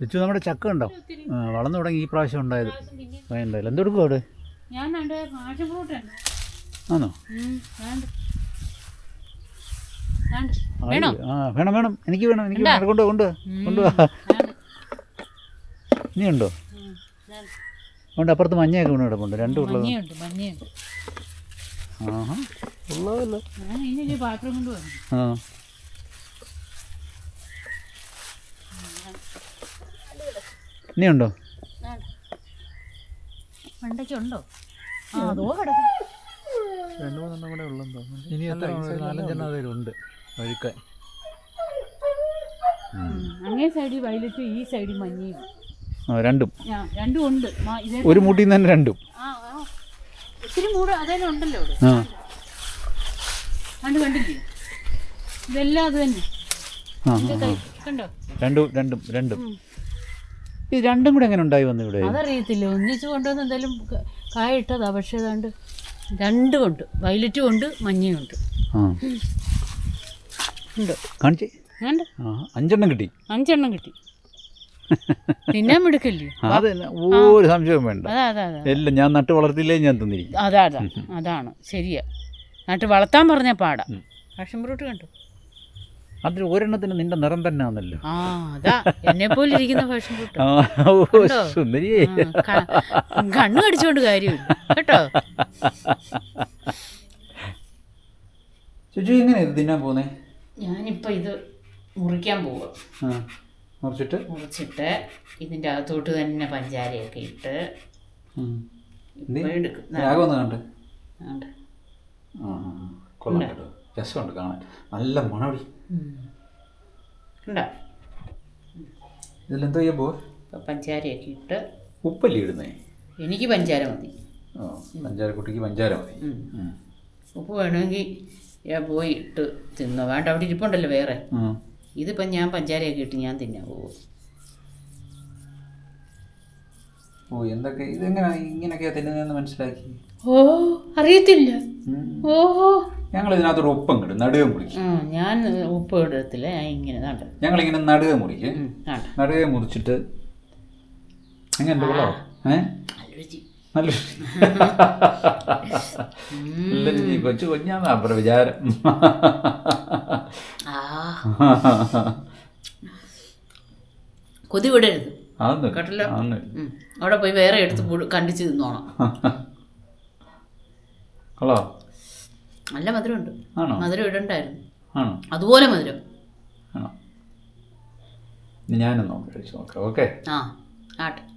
ചുച്ചു നമ്മുടെ ചക്ക ഉണ്ടോ? വളർന്നു തുടങ്ങി ഈ പ്രാവശ്യം ഉണ്ടായത്. വേണ്ടല്ലോ എന്തെടുക്കും അവിടെ ആണോ? ആ, വേണം? വേണം എനിക്ക് വേണം എനിക്ക് വേണം. കൊണ്ട് കൊണ്ട് വേണ്ട നീ ഉണ്ടോ. ഉണ്ട് അപ്പുറത്ത് മഞ്ഞയൊക്കെ വീണ് കിടപ്പുണ്ട്. രണ്ടും ഉള്ളത്. ആഹാ ഉള്ളതല്ലോ. കൊണ്ട് ആ. വെണ്ടയ്ക്കുണ്ടോ? ആ അതോ കിടക്കും. രണ്ട് മൂന്നെണ്ണം കൂടെ ഉള്ളെന്ന് തോന്നുന്നു. ഇനി എത്ര നാലഞ്ചെണ്ണം അതിലുണ്ട്. ഒഴുക്കാൻ. അങ്ങേ സൈഡിൽ വയലറ്റും ഈ സൈഡിൽ മഞ്ഞയും. ആ രണ്ടും. ആ രണ്ടും ഉണ്ട്. ഇതേ ഒരു മുട്ടിൽ തന്നെ രണ്ടും. ആ ആ. ഒത്തിരി മൂട് അതേലും ഉണ്ടല്ലോ കണ്ടില്ലേ? ഇതെല്ലാം അത് തന്നെ. കണ്ടോ? രണ്ടും രണ്ടും രണ്ടും. ഇത് രണ്ടും കൂടെ എങ്ങനെ ഉണ്ടായി വന്നു ഇവിടെ? അതറിയത്തില്ല. ഒന്നിച്ച് കൊണ്ടുവന്ന് എന്തായാലും കായ ഇട്ടതാ പക്ഷേ ഏതാണ്ട് രണ്ടും ഉണ്ട് വയലറ്റും ഉണ്ട് മഞ്ഞയും ഉണ്ട്. കാണിച്ചേ? അഞ്ചെണ്ണം കിട്ടി. അഞ്ചെണ്ണം കിട്ടി. തിന്നാൻ മിടുക്കല്ലേ? ആ, അത് തന്നെ. ഒരു സംശയവും വേണ്ട. എല്ലാം ഞാൻ നട്ട് വളർത്തില്ലേ ഞാൻ തിന്നിരിക്കും. അതാ അതാ. അതാണ്. ശരിയാ. നട്ട് വളർത്താൻ പറഞ്ഞ പാടാ. ഫ്രൂട്ട് കണ്ടു? അതിൽ ഒരെണ്ണത്തിന് നിന്റെ നിറം തന്നെ ആണല്ലോ? സുന്ദരിയേ കണ്ണു കടിച്ചോണ്ട് കാര്യമില്ല. കേട്ടോ? ചേച്ചി എങ്ങനെ ഇത് തിന്നാൻ പോന്നേ ഞാനിപ്പോൾ ഇത് മുറിക്കാൻ പോവാ. മുറിച്ചിട്ട്? മുറിച്ചിട്ട് ഇതിന്റെ അകത്തോട്ട് തന്നെ പഞ്ചാരയൊക്കെ ഇട്ട് രസമുണ്ട് കാണാൻ. നല്ല മണവടി ഉം. കണ്ടോ ഇതിലെന്തോ ചെയ്യാൻ പോവാ ഇപ്പൊ പഞ്ചാരയൊക്കെ ഇട്ട് ഉപ്പല്ലേ ഇടുന്നേ? എനിക്ക് പഞ്ചാര മതി. ഓ പഞ്ചാര കുട്ടിക്ക് പഞ്ചാര മതി. ഉപ്പ് വേണമെങ്കിൽ ഞാൻ പോയി ഇട്ട് തിന്നോ. വേണ്ട അവിടെ ഇരിപ്പുണ്ടല്ലോ വേറെ. ഇതിപ്പം ഞാൻ പഞ്ചാരയൊക്കെ ഇട്ട് ഞാൻ തിന്നാൻ പോകും ഓ എന്തൊക്കെ ഇതെങ്ങനെ ഇങ്ങനെയൊക്കെയാ തിന്നുന്നതെന്ന് മനസ്സിലാക്കി? ഓ അറിയത്തില്ല. ഓഹോ. ഞങ്ങൾ ഇതിനകത്തൊരു ഉപ്പം കിട്ടും നടുക മുറിക്കും. ഞാൻ ഉപ്പ് ഇടത്തില്ല ഇങ്ങനെ ഞങ്ങൾ ഇങ്ങനെ നടുക മുറിക്കും. നടുക മുറിച്ചിട്ട് എങ്ങനെ ഉള്ളോ ഏ? നല്ല രുചി. കൊച്ചു കുഞ്ഞാന്നാ അപ്പുറ വിചാരം. കൊതി വിടരുത്. കേട്ടല്ലോ? അവിടെ പോയി വേറെ എടുത്ത് കണ്ടിച്ച് തിന്നോണം. കൊള്ളോ. നല്ല മധുരമുണ്ട്. മധുരം ഇടണ്ടായിരുന്നു. അതുപോലെ മധുരം. ഞാനൊന്ന് നോക്കി കഴിച്ചു നോക്കാം. ഓക്കെ? ആ ആട്ടെ.